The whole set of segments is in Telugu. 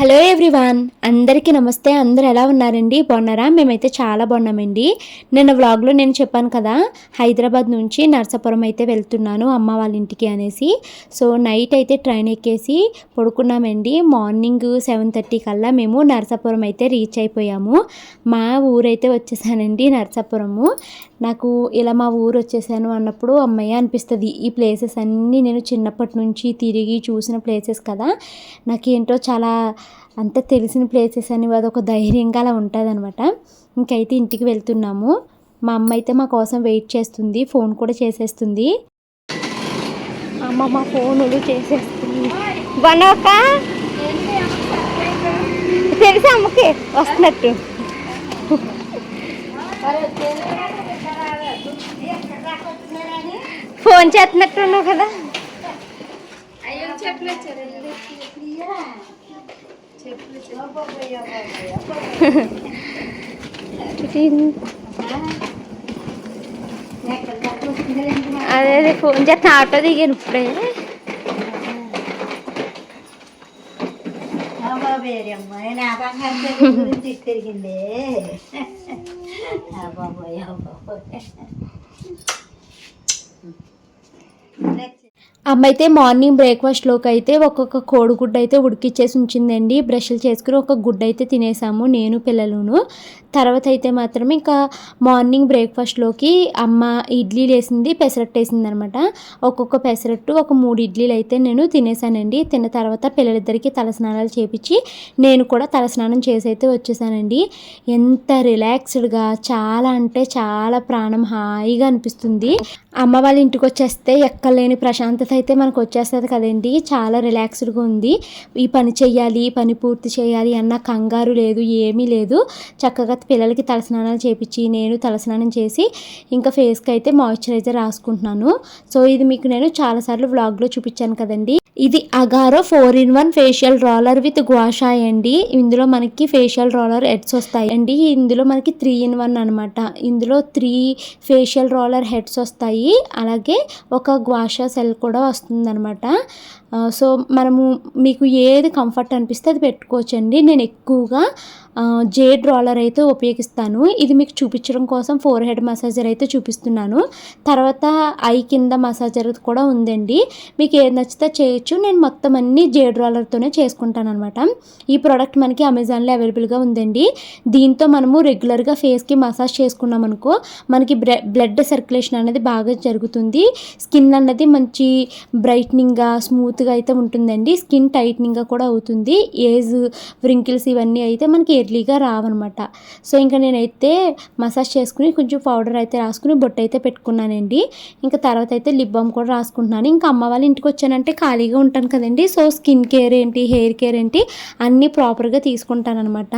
హలో ఎవ్రీవాన్ అందరికీ నమస్తే. అందరు ఎలా ఉన్నారండి? బాగున్నారా? మేమైతే చాలా బాగున్నామండి. నిన్న వ్లాగ్లో నేను చెప్పాను కదా హైదరాబాద్ నుంచి నర్సాపురం అయితే వెళ్తున్నాను అమ్మ వాళ్ళ ఇంటికి అనేసి. సో నైట్ అయితే ట్రైన్ ఎక్కేసి పడుకున్నామండి. మార్నింగ్ సెవెన్ థర్టీ కల్లా మేము నర్సాపురం అయితే రీచ్ అయిపోయాము. మా ఊరైతే వచ్చేసానండి నర్సాపురము. నాకు ఇలా మా ఊరు వచ్చేసాను అన్నప్పుడు అమ్మయ్య అనిపిస్తుంది ఈ ప్లేసెస్ అన్నీ నేను చిన్నప్పటి నుంచి తిరిగి చూసిన ప్లేసెస్ కదా. నాకేంటో చాలా అంత తెలిసిన ప్లేసెస్ అని అదొక ధైర్యంగా అలా ఉంటుంది అనమాట ఇంకైతే ఇంటికి వెళ్తున్నాము. మా అమ్మ అయితే మా కోసం వెయిట్ చేస్తుంది ఫోన్ కూడా చేసేస్తుంది. అమ్మ మా ఫోనులు చేసేస్తుంది. వనక తెలుసా అమ్మకి? వస్తున్నట్టు. ఫోన్ చేస్తున్నట్టున్నావు కదా. అదే అదే ఫోన్ చేస్తా ఆటో దిగాను ఇప్పుడే. తిరిగిందే బాబోయ్ బాబోయ్. అమ్మ అయితే మార్నింగ్ బ్రేక్ఫాస్ట్లోకి అయితే ఒక్కొక్క కోడిగుడ్డ అయితే ఉడికిచ్చేసి ఉంచిందండి. బ్రష్లు చేసుకుని ఒక గుడ్డ అయితే తినేసాము నేను పిల్లలును. తర్వాత అయితే మాత్రం ఇంకా మార్నింగ్ బ్రేక్ఫాస్ట్లోకి అమ్మ ఇడ్లీ వేసింది పెసరట్టు వేసింది అనమాట ఒక్కొక్క పెసరట్టు ఒక మూడు ఇడ్లీలు అయితే నేను తినేసానండి. తిన్న తర్వాత పిల్లలిద్దరికీ తలస్నానాలు చేపించి నేను కూడా తలస్నానం చేసి అయితే వచ్చేసానండి. ఎంత రిలాక్స్డ్గా చాలా అంటే చాలా ప్రాణం హాయిగా అనిపిస్తుంది. అమ్మ వాళ్ళ ఇంటికి వచ్చేస్తే ఎక్కలేని ప్రశాంతత అయితే మనకు వచ్చేస్తుంది కదండి చాలా రిలాక్స్డ్గా ఉంది. ఈ పని చేయాలి ఈ పని పూర్తి చేయాలి అన్న కంగారు లేదు ఏమీ లేదు. చక్కగా పిల్లలకి తలస్నానాలు చేపించి నేను తలస్నానం చేసి ఇంకా ఫేస్కి అయితే మాయిశ్చరైజర్ రాసుకుంటున్నాను. సో ఇది మీకు నేను చాలాసార్లు వ్లాగ్లో చూపించాను కదండి. ఇది Agaro four in one facial roller with gua sha అండి. ఇందులో మనకి ఫేషియల్ రోలర్ హెడ్స్ వస్తాయి అండి. ఇందులో మనకి త్రీ ఇన్ వన్ అనమాట ఇందులో త్రీ ఫేషియల్ రోలర్ హెడ్స్ వస్తాయి. అలాగే ఒక గ్వాషా సెల్ కూడా కూడా వస్తుందనమాట సో మనము మీకు ఏది కంఫర్ట్ అనిపిస్తే అది పెట్టుకోవచ్చండి. నేను ఎక్కువగా జేడ్ రోలర్ అయితే ఉపయోగిస్తాను. ఇది మీకు చూపించడం కోసం ఫోర్ హెడ్ మసాజర్ అయితే చూపిస్తున్నాను. తర్వాత ఐ కింద మసాజర్ కూడా ఉందండి. మీకు ఏది నచ్చితే చేయొచ్చు. నేను మొత్తం అన్ని జేడ్ రోలర్తోనే చేసుకుంటాను అనమాట ఈ ప్రోడక్ట్ మనకి అమెజాన్లో అవైలబుల్గా ఉందండి. దీంతో మనము రెగ్యులర్గా ఫేస్కి మసాజ్ చేసుకున్నాం అనుకో మనకి బ్లడ్ సర్క్యులేషన్ అనేది బాగా జరుగుతుంది. స్కిన్ అన్నది మంచి బ్రైట్నింగ్గా స్మూత్గా అయితే ఉంటుందండి. స్కిన్ టైట్నింగ్గా కూడా అవుతుంది. ఏజ్ వ్రింకిల్స్ ఇవన్నీ అయితే మనకి ఎర్లీగా రావన్నమాట. సో ఇంకా నేనైతే మసాజ్ చేసుకుని కొంచెం పౌడర్ అయితే రాసుకుని బొట్టు అయితే పెట్టుకున్నానండి. ఇంకా తర్వాత అయితే లిప్ బామ్ కూడా రాసుకుంటున్నాను. ఇంకా అమ్మ వాళ్ళ ఇంటికి వచ్చానంటే ఖాళీగా ఉంటాను కదండి. సో స్కిన్ కేర్ ఏంటి హెయిర్ కేర్ ఏంటి అన్నీ ప్రాపర్గా తీసుకుంటానమాట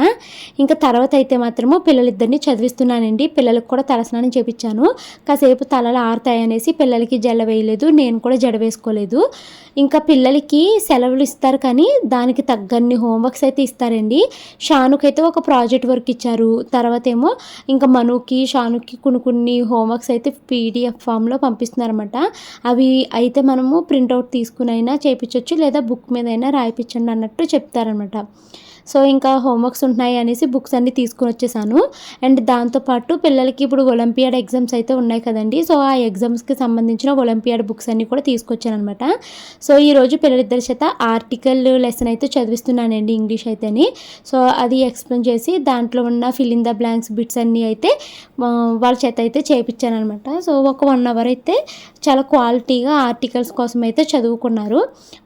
ఇంకా తర్వాత అయితే మాత్రము పిల్లలిద్దరిని చదివిస్తున్నానండి. పిల్లలకు కూడా తలస్నానం చేపించాను కాసేపు తలలు ఆరుతాయి అనేసి పిల్లలకి జడ వేయలేదు. నేను కూడా జడ వేసుకోలేదు. ఇంకా పిల్లలకి సెలవులు ఇస్తారు కానీ దానికి తగ్గన్ని హోంవర్క్స్ అయితే ఇస్తారండి. షానుకి అయితే ఒక ప్రాజెక్ట్ వర్క్ ఇచ్చారు. తర్వాత ఏమో ఇంకా మనుకి షానుకి కొన్ని కొన్ని హోంవర్క్స్ అయితే పీడిఎఫ్ ఫామ్లో పంపిస్తున్నారన్నమాట. అవి అయితే మనము ప్రింట్అవుట్ తీసుకునైనా చేయించవచ్చు లేదా బుక్ మీద అయినా రాయిపించండి అన్నట్టు చెప్తారనమాట సో ఇంకా హోంవర్క్స్ ఉంటున్నాయి అనేసి బుక్స్ అన్ని తీసుకుని వచ్చేసాను. అండ్ దాంతోపాటు పిల్లలకి ఇప్పుడు ఒలింపియాడ్ ఎగ్జామ్స్ అయితే ఉన్నాయి కదండి. సో ఆ ఎగ్జామ్స్కి సంబంధించిన ఒలింపియాడ్ బుక్స్ అన్ని కూడా తీసుకొచ్చాను అనమాట సో ఈరోజు పిల్లలిద్దరి చేత ఆర్టికల్ లెసన్ అయితే చదివిస్తున్నానండి ఇంగ్లీష్ అయితేని. సో అది ఎక్స్ప్లెయిన్ చేసి దాంట్లో ఉన్న fill in the blanks bits అన్నీ అయితే వాళ్ళ చేత అయితే చేయించాను అనమాట సో ఒక వన్ అవర్ అయితే చాలా క్వాలిటీగా ఆర్టికల్స్ కోసం అయితే చదువుకున్నారు.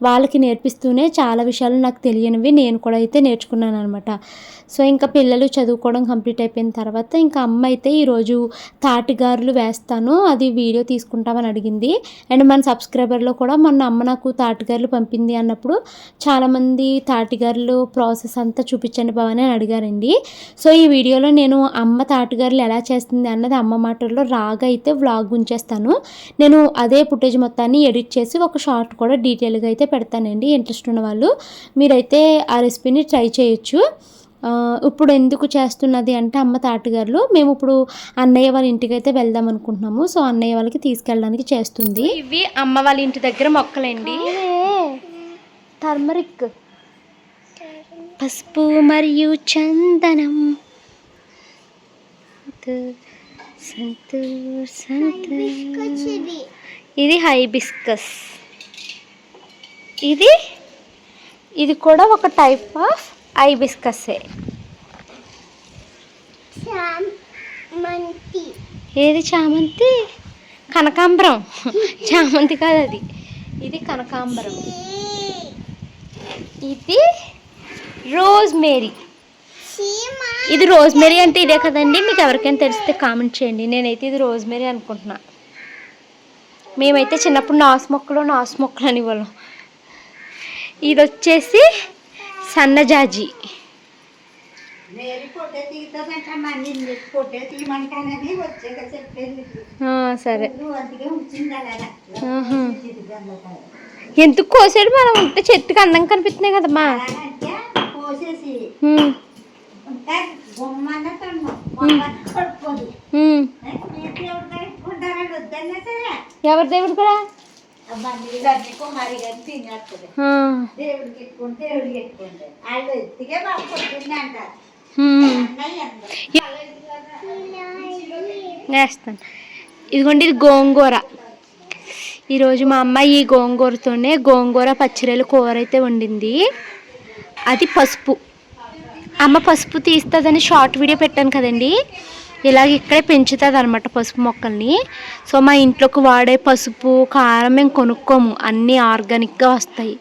వాళ్ళకి నేర్పిస్తూనే చాలా విషయాలు నాకు తెలియనివి నేను కూడా అయితే నేర్చుకున్నాను. అనమాట సో ఇంకా పిల్లలు చదువుకోవడం కంప్లీట్ అయిపోయిన తర్వాత ఇంకా అమ్మ అయితే ఈరోజు తాటిగారులు వేస్తాను అది వీడియో తీసుకుంటామని అడిగింది. అండ్ మన సబ్స్క్రైబర్లో కూడా మొన్న అమ్మ నాకు తాటిగారులు పంపింది అన్నప్పుడు చాలామంది తాటిగారులు ప్రాసెస్ అంతా చూపించండి భవని అని అడిగారండి. సో ఈ వీడియోలో నేను అమ్మ తాటిగారులు ఎలా చేస్తుంది అన్నది అమ్మ మాటల్లో రాగా అయితే వ్లాగ్ ఉంచేస్తాను. నేను అదే ఫుటేజ్ మొత్తాన్ని ఎడిట్ చేసి ఒక షార్ట్ కూడా డీటెయిల్గా అయితే పెడతానండి ఇంట్రెస్ట్ ఉన్న వాళ్ళు మీరైతే ఆ రెసిపీని ట్రై చేయొచ్చు. ఇప్పుడు ఎందుకు చేస్తున్నది అంటే అమ్మ తాతగారులు మేము ఇప్పుడు అన్నయ్య వాళ్ళ ఇంటికి అయితే వెళ్దాం అనుకుంటున్నాము. సో అన్నయ్య వాళ్ళకి తీసుకెళ్ళడానికి చేస్తుంది. ఇవి అమ్మ వాళ్ళ ఇంటి దగ్గర మొక్కలండి. టర్మరిక్. పసుపు మరియు చందనం. ఇది హైబిస్కస్. ఇది ఇది కూడా ఒక టైప్ ఆఫ్ హైబిస్కస్సే ఏది చామంతి? కనకాంబరం. చామంతి కాదు అది. ఇది కనకాంబరం. ఇది రోజ్ మేరీ ఇది రోజ్ మేరీ అంటే ఇదే కదండి. మీకు ఎవరికైనా తెలిస్తే కామెంట్ చేయండి. నేనైతే ఇది రోజ్ మేరీ అనుకుంటున్నా. మేమైతే చిన్నప్పుడు నాసు మొక్కలు నాసు మొక్కలు అనేవాళ్ళం. ఇది వచ్చేసి సన్నజాజి. సరే. ఎందుకు కోసాడు మనం ఉంటే చెట్టుకి అందం కనిపిస్తున్నాయి కదమ్మా. కోసేసి వద్దన్నా సరే. ఎవరి దేవుడు కూడా? వేస్తాను ఇదిగోండి ఇది గోంగూర. ఈరోజు మా అమ్మ ఈ గోంగూరతోనే గోంగూర పచ్చిరొయ్యల కూర అయితే వండింది. అది పసుపు. అమ్మ పసుపు తీస్తుందని షార్ట్ వీడియో పెట్టాను కదండి. ఇలాగ ఇక్కడే పెంచుతుంది అనమాట పసుపు మొక్కల్ని. సో మా ఇంట్లోకి వాడే పసుపు కారం మేము కొనుక్కోము. అన్నీ ఆర్గానిక్గా వస్తాయి.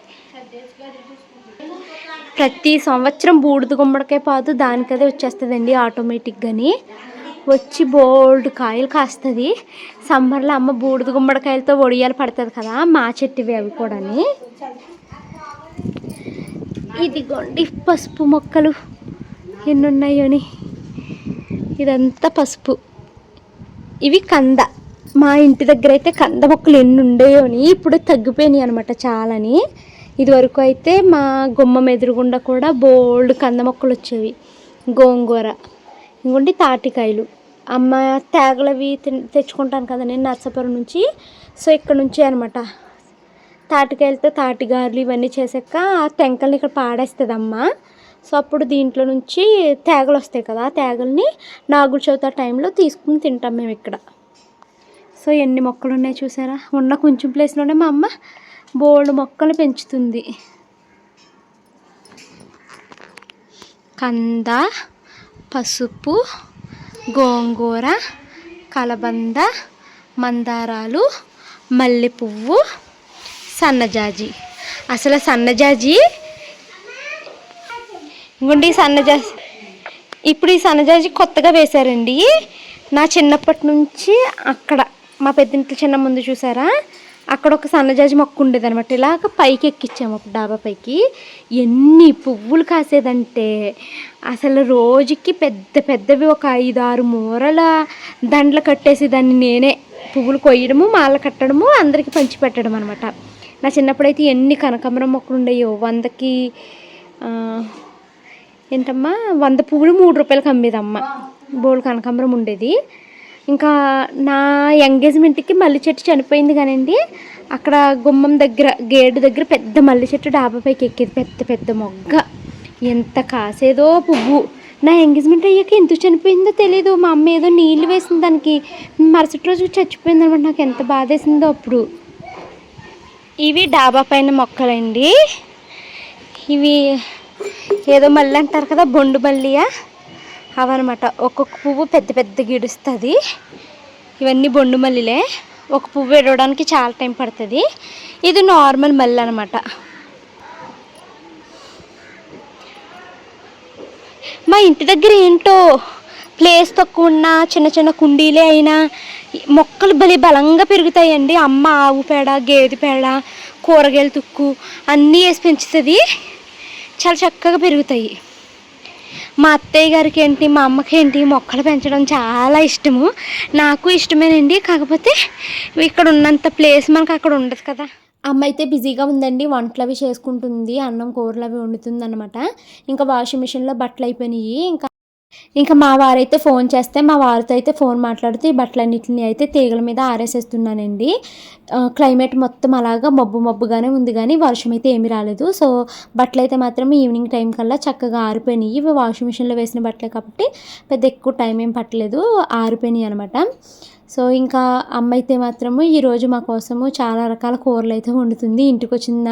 ప్రతి సంవత్సరం బూడిద గుమ్మడికాయ పాదు దానికదే వచ్చేస్తుందండి ఆటోమేటిక్గాని. వచ్చి బోల్డ్ కాయలు కాస్తుంది. సమ్మర్లో అమ్మ బూడిద గుమ్మడికాయలతో ఒడియాలు పడుతుంది కదా మా చెట్టువి అవి కూడాని. ఇదిగోండి పసుపు మొక్కలు. ఎన్నున్నాయోని? ఇదంతా పసుపు. ఇవి కంద. మా ఇంటి దగ్గర అయితే కంద మొక్కలు ఎన్ని ఉండేయోని ఇప్పుడు తగ్గిపోయినాయి అనమాట చాలని. ఇదివరకు అయితే మా గుమ్మం ఎదురుగుండా కూడా బోల్డ్ కంద మొక్కలు వచ్చేవి. గోంగూర ఇంకోటి తాటికాయలు. అమ్మ తేగలవి తిన్- తెచ్చుకుంటాను కదా నేను నర్సాపురం నుంచి. సో ఇక్కడ నుంచి అనమాట తాటికాయలతో తాటిగారులు ఇవన్నీ చేసాక ఆ తెంకల్ని ఇక్కడ పాడేస్తుంది అమ్మ సో అప్పుడు దీంట్లో నుంచి తేగలు వస్తాయి కదా ఆ తేగల్ని నాగుల చవితి టైంలో తీసుకుని తింటాం మేము ఇక్కడ. సో ఎన్ని మొక్కలు ఉన్నాయి చూసారా? ఉన్న కొంచెం ప్లేస్లోనే మా అమ్మ బోల్డ్ మొక్కలు పెంచుతుంది. కంద పసుపు గోంగూర కలబంద మందారాలు మల్లె పువ్వు సన్నజాజి. అసలు సన్నజాజి ఇంకోండి ఈ సన్నజాజి ఇప్పుడు ఈ సన్నజాజి కొత్తగా వేశారండి. నా చిన్నప్పటి నుంచి అక్కడ మా పెద్దింటి చిన్న ముందు చూసారా? అక్కడ ఒక సన్నజాజి మొక్క ఉండేది అనమాట ఇలాగ పైకి ఎక్కించాము ఒక డాబా పైకి. ఎన్ని పువ్వులు కాసేదంటే అసలు రోజుకి పెద్ద పెద్దవి ఒక ఐదు ఆరు మూరల దండలు కట్టేసి దాన్ని నేనే పువ్వులు కొయ్యడము మాల కట్టడము అందరికి పంచిపెట్టడం అనమాట నా చిన్నప్పుడైతే ఎన్ని కనకాంబరం మొక్కలు ఉండేయో వందకి ఏంటమ్మా? వంద పువ్వులు మూడు రూపాయలకి అమ్మేదమ్మ. బోల్ కనకాంబరం ఉండేది. ఇంకా నా ఎంగేజ్మెంట్కి మల్లి చెట్టు చనిపోయింది కానండి. అక్కడ గుమ్మం దగ్గర గేటు దగ్గర పెద్ద మల్లి చెట్టు డాబా పైకి ఎక్కేది. పెద్ద పెద్ద మొగ్గ. ఎంత కాసేదో పువ్వు. నా ఎంగేజ్మెంట్ అయ్యాక ఎందుకు చనిపోయిందో తెలియదు మా అమ్మ ఏదో నీళ్ళు వేసింది దానికి. మరుసటి రోజు చచ్చిపోయింది అనమాట నాకు ఎంత బాధ వేసిందో అప్పుడు. ఇవి డాబా పైన మొక్కలండి. ఇవి ఏదో మళ్ళీ అంటారు కదా బొండు మల్లియా? అవన్నమాట. ఒక్కొక్క పువ్వు పెద్ద పెద్ద గిడుస్తుంది. ఇవన్నీ బొండు మల్లిలే. ఒక పువ్వు ఎడవడానికి చాలా టైం పడుతుంది. ఇది నార్మల్ మల్లి అనమాట మా ఇంటి దగ్గర ఏంటో ప్లేస్ తక్కువ ఉన్న చిన్న చిన్న కుండీలే అయినా మొక్కలు బలి బలంగా పెరుగుతాయండి. అమ్మ ఆవు పేడ గేదె పేడ కూరగాయల తుక్కు అన్నీ వేసి పెంచుతుంది. చాలా చక్కగా పెరుగుతాయి. మా అత్తయ్య గారికి ఏంటి మా అమ్మకి ఏంటి మొక్కలు పెంచడం చాలా ఇష్టము. నాకు ఇష్టమేనండి కాకపోతే ఇక్కడ ఉన్నంత ప్లేస్ మనకు అక్కడ ఉండదు కదా. అమ్మ అయితే బిజీగా ఉందండి వంటలు అవి చేసుకుంటుంది అన్నం కూరలు అవి వండుతుంది అనమాట ఇంకా వాషింగ్ మిషన్లో బట్టలు అయిపోయినాయి ఇంకా ఇంకా మా వారైతే ఫోన్ చేస్తే మా వారితో అయితే ఫోన్ మాట్లాడుతూ ఈ బట్టలన్నిటిని అయితే తీగల మీద ఆరేసేస్తున్నానండి. క్లైమేట్ మొత్తం అలాగా మబ్బు మబ్బుగానే ఉంది కానీ వర్షం అయితే ఏమీ రాలేదు. సో బట్టలు అయితే మాత్రం ఈవినింగ్ టైం కల్లా చక్కగా ఆరిపోయినాయి. ఇవి వాషింగ్ మిషన్లో వేసిన బట్టలే కాబట్టి పెద్ద ఎక్కువ టైం ఏం పట్టలేదు. ఆరిపోయినాయి అనమాట సో ఇంకా అమ్మ అయితే మాత్రము ఈరోజు మా కోసము చాలా రకాల కూరలు అయితే వండుతుంది. ఇంటికి వచ్చిన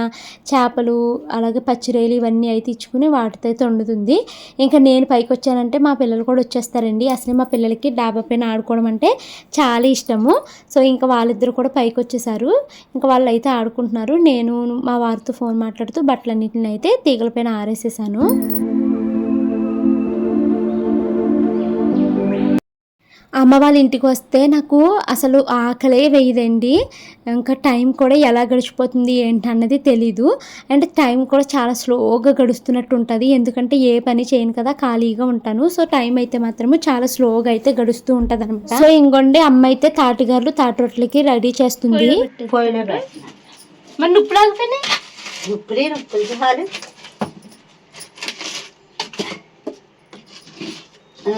చేపలు అలాగే పచ్చిరేలు ఇవన్నీ అయితే ఇచ్చుకుని వాటితో అయితే వండుతుంది. ఇంకా నేను పైకి వచ్చానంటే మా పిల్లలు కూడా వచ్చేస్తారండి. అసలు మా పిల్లలకి డాబా పైన ఆడుకోవడం అంటే చాలా ఇష్టము. సో ఇంకా వాళ్ళిద్దరు కూడా పైకి వచ్చేసారు ఇంకా వాళ్ళు అయితే ఆడుకుంటున్నారు. నేను మా వారితో ఫోన్ మాట్లాడుతూ బట్టలన్నింటిని అయితే తీగల పైన ఆరేసేసాను. అమ్మ వాళ్ళ ఇంటికి వస్తే నాకు అసలు ఆకలే వేయదండి. ఇంకా టైం కూడా ఎలా గడిచిపోతుంది ఏంటి అన్నది తెలీదు. అండ్ టైం కూడా చాలా స్లోగా గడుస్తున్నట్టు ఉంటుంది. ఎందుకంటే ఏ పని చేయను కదా ఖాళీగా ఉంటాను. సో టైం అయితే మాత్రము చాలా స్లోగా అయితే గడుస్తూ ఉంటుంది అనమాట సో ఇంకొండి అమ్మ అయితే తాటిగారులు తాటి రొట్టెలకి రెడీ చేస్తుంది. మరి ఆగిపోయినాయి చాలు ఆ,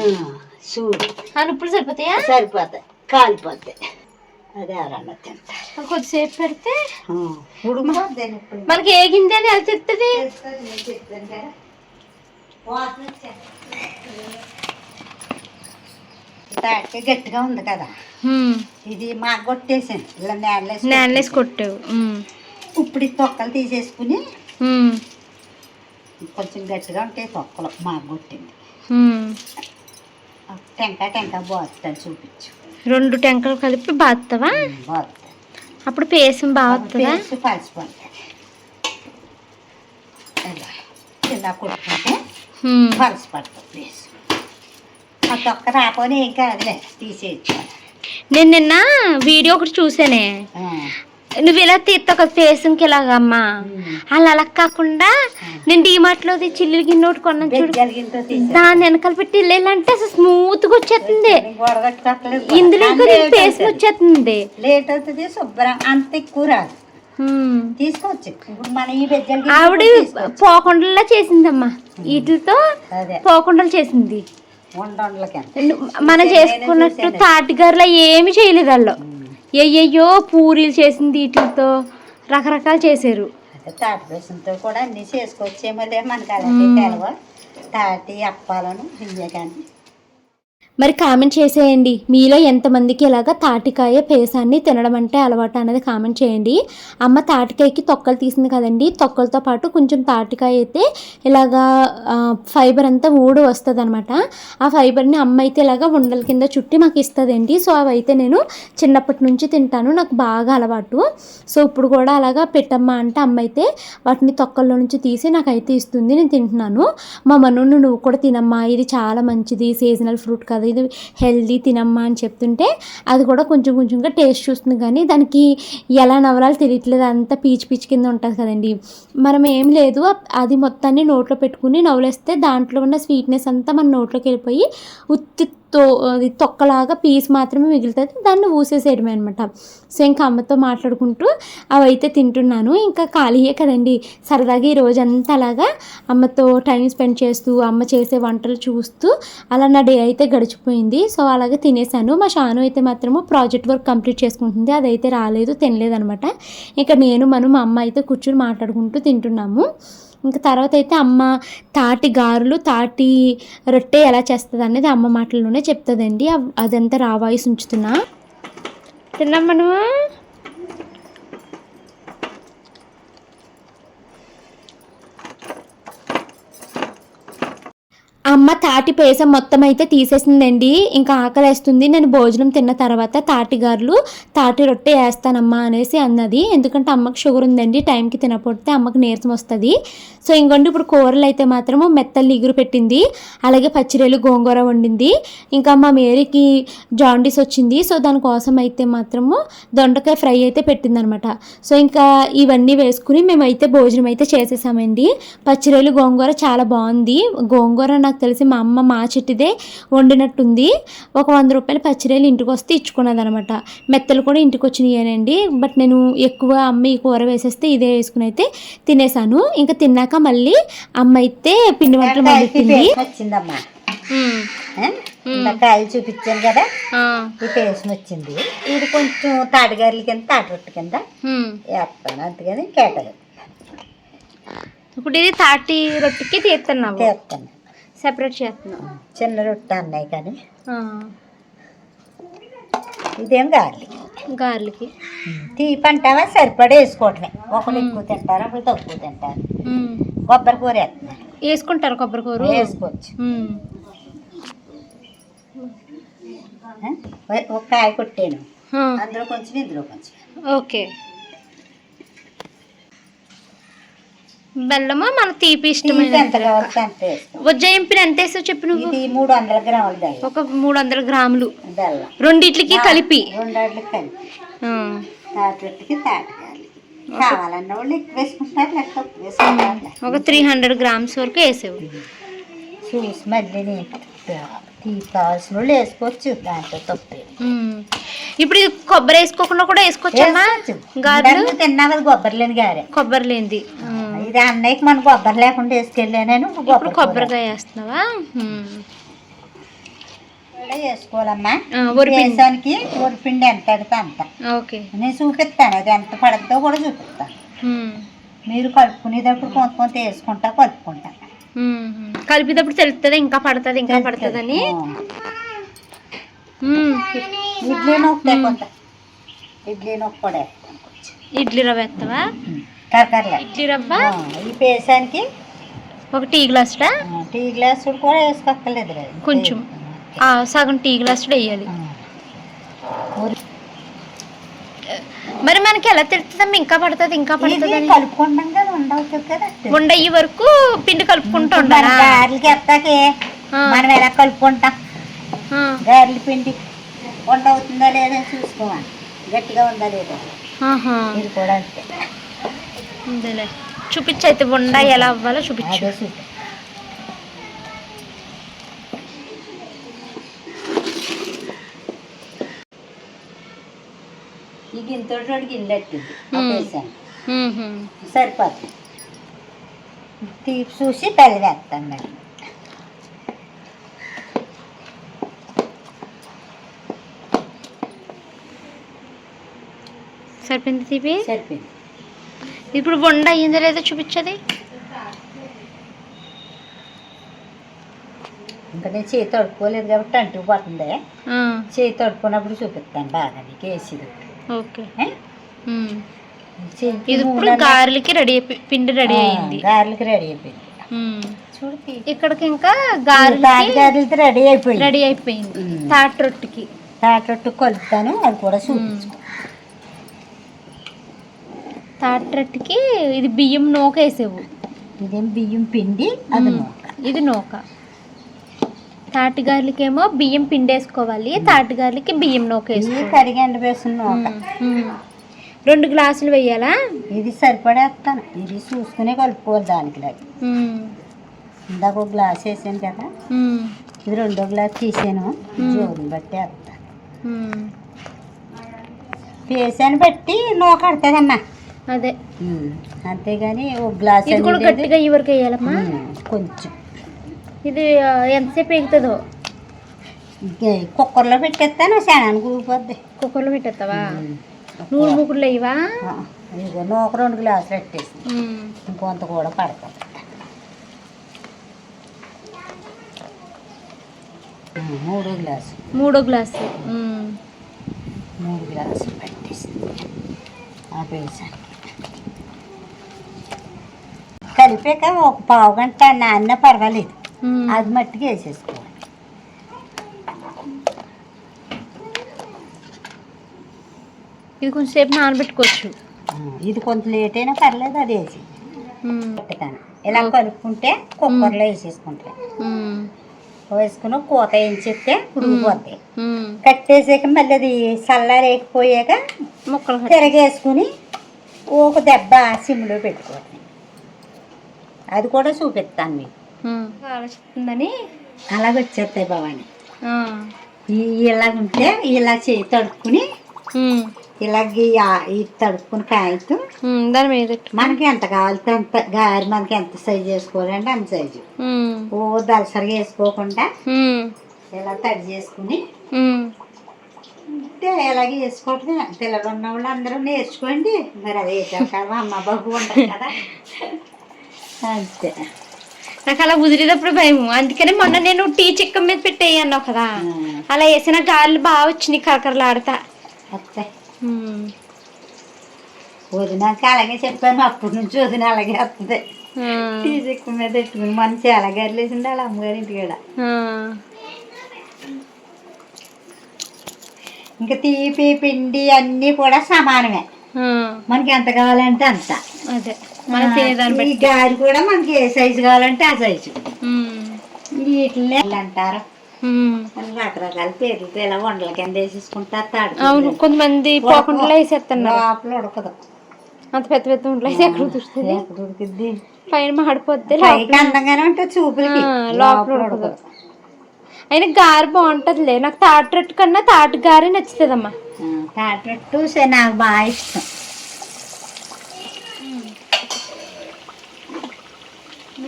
చూడు. నుప్పుడు సరిపోతాయా? సరిపోతాయి. కాలిపోతాయి. అదే ఎవరన్నా తింటారు కొద్దిసేపు పెడితే మనకి ఏగింది అని అది చెప్తుంది. తాటికి గట్టిగా ఉంది కదా. ఇది మాకు కొట్టేసాను. ఇలా నేలలేసి నాన్లేసి కొట్టావు. ఇప్పుడు ఈ తొక్కలు తీసేసుకుని కొంచెం గట్టిగా ఉంటాయి తొక్కలు మాకు కొట్టింది. టెంకాయ టెంకాయ బాగుతుంది చూపించు. రెండు టెంకలు కలిపి బాగుతుంది అప్పుడు పేసం బాగుతుందా పేస్ట్ పలిసిపోతుంది ఇలా ఇలా కొట్టుకుంటే పలిసి పడుతుంది పేస్ట్ ఆ తొక్క రాపోని ఏం కాదులే తీసేయచ్చు. నేను నిన్న వీడియో ఒకటి చూసానే. నువ్వు ఇలా తీస్తావు కదా పేసంకి ఇలాగమ్మా అలా అలా కాకుండా నేను డీమార్ట్లో చిల్లి గిన్నె ఒకటి కొన్నాను చూడు దాన్ని వెనకాల పెట్టి ఇల్లేలంటే అసలు స్మూత్గా వచ్చేస్తుంది ఇందులో పేసం వచ్చేస్తుంది లేట్ అవుతుంది. శుభ్రం. అంత ఎక్కువ రాదు. ఆవిడ పోకుండలా చేసిందమ్మా. వీటితో అదే. పోకుండలు చేసింది. మనం చేసుకున్నట్టు తాటిగారులో ఏమి చేయలేదు వాళ్ళు. అయ్యయ్యో పూరీలు చేసింది వీటితో రకరకాలు చేశారు. తాటి బెసంతో కూడా అన్ని చేసుకోవచ్చేమోలే మనకి అలాంటి తాటి అప్పాలను ఇయ్య కానీ మరి కామెంట్ చేసేయండి. మీలో ఎంతమందికి ఇలాగ తాటికాయ పేసాన్ని తినడం అంటే అలవాటు అనేది కామెంట్ చేయండి. అమ్మ తాటికాయకి తొక్కలు తీసింది కదండి. తొక్కలతో పాటు కొంచెం తాటికాయ అయితే ఇలాగా ఫైబర్ అంతా ఊడు వస్తుంది అనమాట ఆ ఫైబర్ని అమ్మ అయితే ఇలాగ ఉండల కింద చుట్టి మాకు ఇస్తుందండి. సో అవి అయితే నేను చిన్నప్పటి నుంచి తింటాను. నాకు బాగా అలవాటు. సో ఇప్పుడు కూడా అలాగా పెట్టమ్మా అంటే అమ్మ అయితే వాటిని తొక్కల్లో నుంచి తీసి నాకైతే ఇస్తుంది. నేను తింటున్నాను. మా మనును నువ్వు కూడా తినమ్మా. ఇది చాలా మంచిది. సీజనల్ ఫ్రూట్ కదా ఇది హెల్దీ తినమ్మా అని చెప్తుంటే అది కూడా కొంచెం కొంచెంగా టేస్ట్ చూస్తుంది. కానీ దానికి ఎలా నవరాలు తెలియట్లేదు. అంతా పీచు పీచు కింద ఉంటుంది కదండి. మనం ఏం లేదు. అది మొత్తాన్ని నోట్లో పెట్టుకుని నవలేస్తే దాంట్లో ఉన్న స్వీట్నెస్ అంతా మన నోట్లోకి వెళ్ళిపోయి ఉత్తి తో తొక్కలాగా పీస్ మాత్రమే మిగులుతుంది. దాన్ని ఊసేసేయడమే అనమాట సో ఇంకా అమ్మతో మాట్లాడుకుంటూ అవి అయితే తింటున్నాను. ఇంకా ఖాళీయే కదండి. సరదాగా ఈ రోజంతా అలాగా అమ్మతో టైం స్పెండ్ చేస్తూ అమ్మ చేసే వంటలు చూస్తూ అలా నా డే అయితే గడిచిపోయింది. సో అలాగే తినేసాను. మా షాను అయితే మాత్రము ప్రాజెక్ట్ వర్క్ కంప్లీట్ చేసుకుంటుంది. అదైతే రాలేదు తినలేదు అనమాట ఇంకా నేను మనం మా అమ్మ అయితే కూర్చుని మాట్లాడుకుంటూ తింటున్నాము. ఇంకా తర్వాత అయితే అమ్మ తాటి గారెలు తాటి రొట్టె ఎలా చేస్తుంది అనేది అమ్మ మాటల్లోనే చెప్తుందండి. అదంతా రావాయిస్ ఉంచుతున్నా. తిన్నాం మనము అమ్మ తాటి పేసం మొత్తం అయితే తీసేసిందండి. ఇంకా ఆకలేస్తుంది. నేను భోజనం తిన్న తర్వాత తాటి గారెలు తాటి రొట్టె వేస్తానమ్మా అనేసి అన్నది. ఎందుకంటే అమ్మకి షుగర్ ఉందండి. టైంకి తినకపోతే అమ్మకి నీరసం వస్తుంది. సో ఇంకోండి ఇప్పుడు కూరలు అయితే మాత్రము మెత్తలు ఇగురు పెట్టింది. అలాగే పచ్చిరేలు గోంగూర వండింది. ఇంకా మా మేరీకి జాండీస్ వచ్చింది. సో దానికోసం అయితే మాత్రము దొండకాయ ఫ్రై అయితే పెట్టిందనమాట. సో ఇంకా ఇవన్నీ వేసుకుని మేమైతే భోజనం అయితే చేసేసామండి. పచ్చిరేలు గోంగూర చాలా బాగుంది. గోంగూర నాకు తెలిసి మా అమ్మ మా చెట్టుదే వండినట్టుంది. ఒక వంద రూపాయలు పచ్చిరేలు ఇంటికి వస్తే ఇచ్చుకున్నది అనమాట మెత్తలు కూడా ఇంటికి వచ్చినాయేనండి. బట్ నేను ఎక్కువ అమ్మ ఈ కూర వేసేస్తే ఇదే వేసుకుని అయితే తినేసాను. ఇంకా తిన్నాక మళ్ళీ అమ్మ అయితే పిండి వంటలు వచ్చిందమ్మా? ఇందా కాయలు చూపించాను కదా? ఈ పేస్ట్ వచ్చింది ఇది కొంచెం తాటిగారుల కింద తాటి రొట్టె కింద. వేస్తాను. కేటలు. ఇప్పుడు ఇది తాటి రొట్టెకి తీస్తున్నావు. చేస్తాను సెపరేట్ చేస్తున్నావు. చిన్న రొట్టె అన్నాయి కానీ. ఇదేం గార్లి గార్లికి. తీపి అంటావా? సరిపడా వేసుకోవటమే. ఒకరు ఎక్కువ తింటారు ఒకరు తక్కువ తింటారు. కొబ్బరి కూర వేసుకుంటారు కొబ్బరి కూర. వేసుకోవచ్చు? ఒక- కాయ కొట్టాను. అందులో కొంచెం ఇందులో కొంచెం. ఓకే. బెల్లము? మన తీపి ఇష్టమైన ఉజ్జయింపిన ఎంత వేసావు చెప్పు నువ్వు? మూడు వందల గ్రాములు ఒక మూడు వందల గ్రాములు. బెల్లం. రెండిట్లకి కలిపి. ఒక త్రీ హండ్రెడ్ గ్రామ్స్ వరకు వేసావు చూసి మళ్ళీ తీపి కావాల్సిన వాళ్ళు వేసుకోవచ్చు దాంట్లో తప్పే. ఇప్పుడు కొబ్బరి వేసుకోకుండా కూడా వేసుకోవచ్చమ్మా గారెలు? గారెలు తిన్నా కదా కొబ్బరి లేని గారె. కొబ్బరి లేనిది. ఇది అన్నయ్యకి మన కొబ్బరి లేకుండా వేసుకెళ్ళాను ఇప్పుడు. కొబ్బరికాయ వేస్తున్నావా? వేసుకోవాలమ్మా. దేశానికి వరిపిండి ఎంత పడితే అంత. ఓకే. నేను చూపిస్తాను అది ఎంత పడుతుందో కూడా చూపిస్తాను. మీరు కలుపుకునేటప్పుడు కొంత కొంత వేసుకుంటా కలుపుకుంటా. కలిపేటప్పుడు తెలుస్తుంది ఇంకా పడుతుంది ఇంకా పడుతుందని. ఇడ్లీ కొంత. ఇడ్లీ. ఇడ్లీ రవ్వ వేస్తావా? కరకరలే ఇడ్లీ రవ్వ? ఈ పేసానికి ఒక టీ గ్లాసుడా? ఆ, టీ గ్లాస్ కూడా వేసుకోక్కర్లేదు. కొంచెం. సగం టీ గ్లాసుడు వేయాలి. మరి మనకి ఎలా తెలుస్తుందమ్మా? ఇంకా పడుతుంది ఇంకా ఇది పడుతుంది కలుపుకుంటాం కదా ఉండవుతుంది కదా ఉండయ్యే వరకు పిండి కలుపుకుంటూ ఉండాలా? గారెలకి ఎత్తాకే మనం ఎలా కలుపుకుంటాం? గారెల పిండి ఉండవుతుందా లేదా చూసుకోవాలి. గట్టిగా ఉందా లేదా. ఇది కూడా అంతే. చూపించు అయితే ఉండ ఎలా అవ్వాలో చూపించు. ఇల్లు ఎట్టింది ఉహుం. సరిపోతుంది. తీపి చూసి బెల్లం వేస్తాను మరి సరిపోయింది తీపి? సరిపోయింది. ఇప్పుడు వండ అయ్యిందో లేదో చూపించది. ఇంకా నేను చేయి తడుపుకోలేదు కాబట్టి అంటూ పోతుంది చేయి తడుపుకున్నప్పుడు చూపిస్తాను బాగా నీకు వేసేది ఓకే. ఇది ఇప్పుడు గారెలకి రెడీ పిండి రెడీ అయింది. గారెలకి రెడీ అయిపోయింది. ఇక్కడికి ఇంకా తాటి గారెలకి రెడీ అయిపోయింది. రెడీ అయిపోయింది. తాటి రొట్టెకి. తాటొట్టు కలుపుతాను అది కూడా చూపించుకో. తాటి రొట్టెకి ఇది బియ్యం నూక వేసేవు. ఇదేం బియ్యం పిండి అది. నూక. ఇది నూక. తాటి గారెలకేమో బియ్యం పిండి వేసుకోవాలి తాటి గారెలకి బియ్యం నూక ఇది వేసుకోవాలి కరిగి ఎండవేసిన నూక. ఉమ్, ఉమ్. రెండు గ్లాసులు వేయాలా ఇది సరిపడేస్తాను. ఇది చూసుకునే కలుపుకోవాలి దానికి లాగా ఇందాక ఒక గ్లాస్ వేసాను కదా. ఇది రెండో గ్లాస్ తీసాను. జోరుని బట్టి వేస్తాను. వేసాను బట్టి నూక ఆడుతుందమ్మా అదే. అంతేగాని ఒక గ్లాస్ ఇది కూడా అనేది గట్టిగా ఈ వరకు వేయాలమ్మా? మ్మ్. కొంచెం. ఇది ఎంతసేపు ఎగుతుందో? కుక్కర్లో పెట్టేస్తాను శనానికి ఊగిపోద్ది కుక్కర్లో పెట్టేస్తావా. నూనె ముగ్గులు వేయవా ఆ, ఇదిగో నూక రెండు గ్లాసులు పెట్టేసి. ఇంకొంత కూడా పడుతుంది ఆ, మూడో గ్లాసు. మూడో గ్లాసు. మూడు గ్లాసులు పెట్టేసి. ఆపేసాను కలిపాక ఒక పావు గంట నాన్న పర్వాలేదు. అది మట్టికి వేసేసుకోవాలి. ఇది కొంచెం సేపు నానబెట్టుకోవచ్చు. ఆ, ఇది కొంత లేట్ అయినా పర్లేదు అది వేసి. ఉమ్, పెట్టుతాను. ఇలా కలుపుకుంటే కుక్కర్లో వేసేసుకుంటే ఉమ్, వేసుకుని కూత వేయించేస్తే ఉడికిపోతాయి ఉమ్. కట్టేసాక మళ్ళీ అది చల్లారేకపోయాక ముక్కలు తిరగేసుకుని ఒక దెబ్బ సిమ్లో పెట్టుకోవాలి. అది కూడా చూపిస్తాను మీకు. ఆలోచిస్తుందని. అలాగ వచ్చేస్తాయి భవాని ఇలాగుంటే ఇలా చేయి తడుపుకుని ఉమ్, ఇలాగ ఇది తడుపుకుని కాయతో దాని మీద. మనకి ఎంత కావాలితే అంత గారి మనకి ఎంత సైజు వేసుకోవాలంటే అంత సైజు. ఓ దలసరిగా వేసుకోకుండా ఇలా తడి చేసుకుని. అంటే ఇలాగే వేసుకోవటమే పిల్లలు ఉన్న వాళ్ళు అందరూ నేర్చుకోండి. మరి అది అమ్మ బాబు ఉండదు కదా. అంతే. నాకు అలా కుదిరేటప్పుడు భయం. అందుకనే మొన్న నేను టీ చిక్క మీద పెట్టేయి అన్నావు కదా. అలా వేసిన గాలి బాగా వచ్చినాయి కరకరలాడతా. వదినాక అలాగే చెప్పాను. అప్పటి నుంచి వదిన అలాగే వస్తుంది టీ చెక్కు మీద పెట్టుకుని మనం చాలా గర్లేసింది వాళ్ళ అమ్మగారి ఇంటి కూడా. ఇంకా తీపి పిండి అన్నీ కూడా సమానమే. మనకి ఎంత కావాలంటే అంత. అదే. మనం తినేదాన్ని ఈ బట్టి. గారి కూడా మనకి ఏ సైజు కావాలంటే ఆ సైజు. వీటిని అంటారు. రకరకాల పేర్లతో ఇలా వండల కింద వేసేసుకుంటారు తాడు అవును కొంతమంది పోకుండా వేసేస్తున్నారు లోపల ఉడకదు. అంత పెద్ద పెద్ద అయితే ఎక్కడ ఎక్కడ ఉడికిద్ది? పైన మాడిపోద్ది పైకి అందంగానే ఉంటుంది చూపులకి. లోపల ఉడకదు. అయినా గారి బాగుంటదిలే. నాకు తాటి రొట్టె కన్నా తాటి గారి నచ్చుతుందమ్మా. సరే నాకు బాగా ఇష్టం.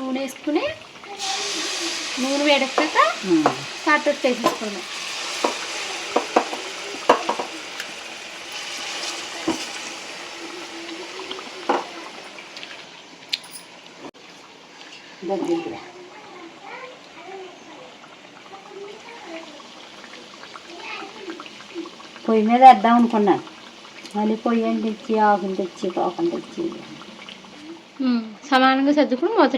నూనె వేసుకుని నూనె వేడెక్కాక దగ్గరికి రా. పొయ్యి మీద వేద్దాం అనుకున్నాను. మళ్ళీ పొయ్యి అని తెచ్చి ఆకులు తెచ్చి కోకలు తెచ్చి. సమానంగా సర్దుకుని మూత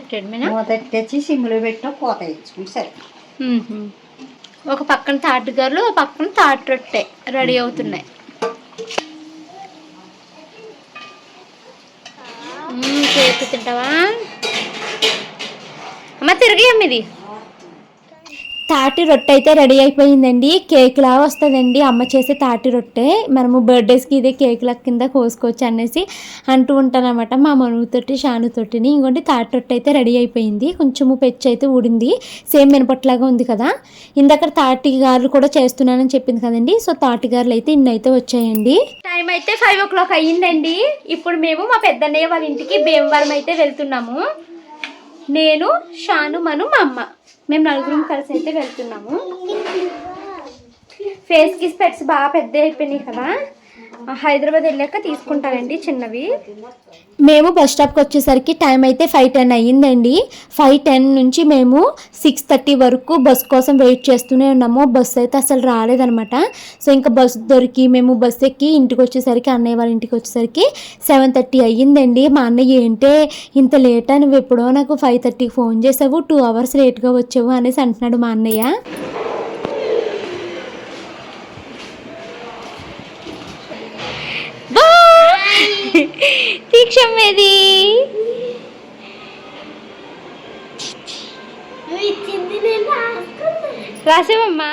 తెచ్చి సిమ్లో పెట్టి పూత ఇచ్చుకుని సరే. ఒక పక్కన తాటి గారులు ఒక పక్కన తాటి రొట్టె రెడీ అవుతున్నాయి. తింటావా? అమ్మ తిరిగి అమ్మ ఇది. తాటి రొట్టె అయితే రెడీ అయిపోయిందండి. కేక్ లా వస్తుందండి. అమ్మ చేసే తాటి రొట్టె. మనము బర్త్డేస్కి ఇదే కేక్ లా కింద కోసుకోవచ్చు అనేసి అంటూ ఉంటానమాట మా మనువుతోటి షానుతోటిని. ఇంకోటి తాటి రొట్టె అయితే రెడీ అయిపోయింది. కొంచెము పెచ్చి అయితే ఊడింది. సేమ్ మినపట్లాగా ఉంది కదా. ఇందాక తాటి గారులు కూడా చేస్తున్నానని చెప్పింది కదండి. సో తాటి గారులు అయితే ఇన్ని అయితే వచ్చాయండి. టైం అయితే ఫైవ్ ఓ క్లాక్ అయ్యిందండి. ఇప్పుడు మేము మా పెద్దన్నయ్య వాళ్ళ ఇంటికి భీమవరం అయితే వెళ్తున్నాము. నేను షాను మను మా అమ్మ. మేము నలుగురం కలిసి అయితే వెళ్తున్నాము. ఫేస్కి స్పెట్స్ బాగా పెద్ద అయిపోయినాయి కదా. హైదరాబాద్ వెళ్ళాక తీసుకుంటానండి చిన్నవి. మేము బస్ స్టాప్కి వచ్చేసరికి టైం అయితే ఫైవ్ టెన్ అయ్యిందండి. ఫైవ్ టెన్ నుంచి మేము సిక్స్ థర్టీ వరకు బస్ కోసం వెయిట్ చేస్తూనే ఉన్నాము. బస్ అయితే అసలు రాలేదనమాట సో ఇంకా బస్ దొరికి మేము బస్ ఎక్కి ఇంటికి వచ్చేసరికి అన్నయ్య వాళ్ళ ఇంటికి వచ్చేసరికి సెవెన్ థర్టీ అయ్యిందండి. మా అన్నయ్య ఏంటే ఇంత లేట్? నువ్వు ఎప్పుడో నాకు ఫైవ్ థర్టీకి ఫోన్ చేసావు. టూ అవర్స్ లేట్గా వచ్చావు అనేసి అంటున్నాడు మా అన్నయ్య. దీక్షమ్మేది రాసేవమ్మా.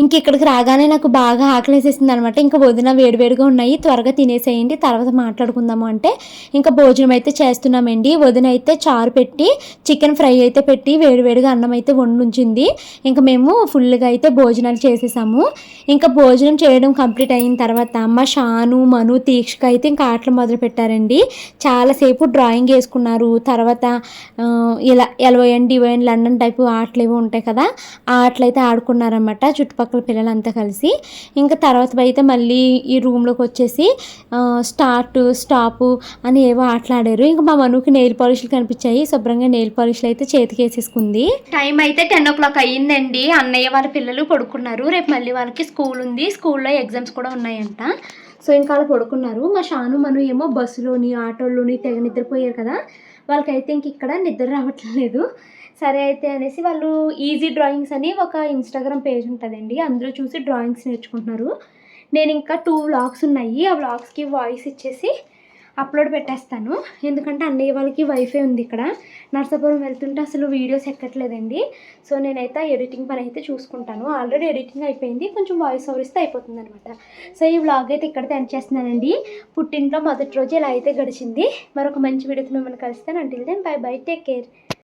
ఇంక ఇక్కడికి రాగానే నాకు బాగా ఆకలేసేసింది అనమాట ఇంకా వదిన వేడివేడిగా ఉన్నాయి. త్వరగా తినేసేయండి తర్వాత మాట్లాడుకుందాము అంటే ఇంకా భోజనం అయితే చేస్తున్నామండి. వదిన అయితే చారు పెట్టి చికెన్ ఫ్రై అయితే పెట్టి వేడివేడిగా అన్నం అయితే వండుంచింది. ఇంకా మేము ఫుల్గా అయితే భోజనాలు చేసేసాము. ఇంకా భోజనం చేయడం కంప్లీట్ అయిన తర్వాత అమ్మ షాను మను తీక్షక అయితే ఇంకా ఆటలు మొదలు పెట్టారండి. చాలాసేపు డ్రాయింగ్ వేసుకున్నారు. తర్వాత ఇలా ఎలవయన్ డివైన్ లండన్ టైపు ఆటలు ఏవో ఉంటాయి కదా ఆ ఆటలు అయితే ఆడుకున్నారన్నమాట. చుట్టుపక్కల పిల్లలంతా కలిసి ఇంకా తర్వాత అయితే మళ్ళీ ఈ రూమ్లోకి వచ్చేసి స్టార్ట్ స్టాప్ అని ఏవో ఆటలాడారు. ఇంకా మా మనుకి నెయిల్ పాలిష్లు కనిపించాయి. శుభ్రంగా నెయిల్ పాలిష్లు అయితే చేతికి వేసేసుకుంది. టైం అయితే టెన్ ఓ క్లాక్ అయ్యిందండి. అన్నయ్య వాళ్ళ పిల్లలు పడుకున్నారు. రేపు మళ్ళీ వాళ్ళకి స్కూల్ ఉంది. స్కూల్లో ఎగ్జామ్స్ కూడా ఉన్నాయంట. సో ఇంకా వాళ్ళు పడుకున్నారు. మా షాను మను ఏమో బస్సులోని ఆటోలోని తెగ నిద్రపోయారు కదా. వాళ్ళకైతే ఇంక ఇక్కడ నిద్ర రావట్లేదు. సరే అయితే అనేసి వాళ్ళు ఈజీ డ్రాయింగ్స్ అని ఒక ఇన్స్టాగ్రామ్ పేజ్ ఉంటుందండి. అందులో చూసి డ్రాయింగ్స్ నేర్చుకుంటున్నారు. నేను ఇంకా టూ వ్లాగ్స్ ఉన్నాయి. ఆ వ్లాగ్స్కి వాయిస్ ఇచ్చేసి అప్లోడ్ పెట్టేస్తాను. ఎందుకంటే అన్నయ్య వాళ్ళకి వైఫై ఉంది ఇక్కడ. నర్సాపురం వెళ్తుంటే అసలు వీడియోస్ ఎక్కట్లేదండి. సో నేనైతే ఎడిటింగ్ పని అయితే చూసుకుంటాను. ఆల్రెడీ ఎడిటింగ్ అయిపోయింది. కొంచెం వాయిస్ ఓవర్ ఇస్తే అయిపోతుంది అనమాట సో ఈ వ్లాగ్ అయితే ఇక్కడ తెన్ చేస్తున్నానండి. పుట్టింట్లో మొదటి రోజు ఇలా అయితే గడిచింది. మరొక మంచి వీడియోతో మిమ్మల్ని కలుస్తాను. Until then bye bye take care